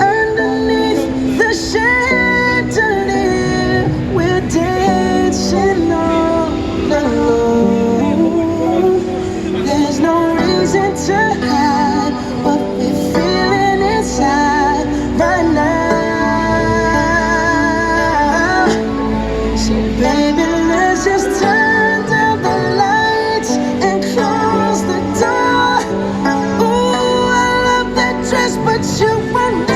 underneath the chandelier we're dancing there's no reason to hide what we're feeling inside right now. So baby let's just turn that you were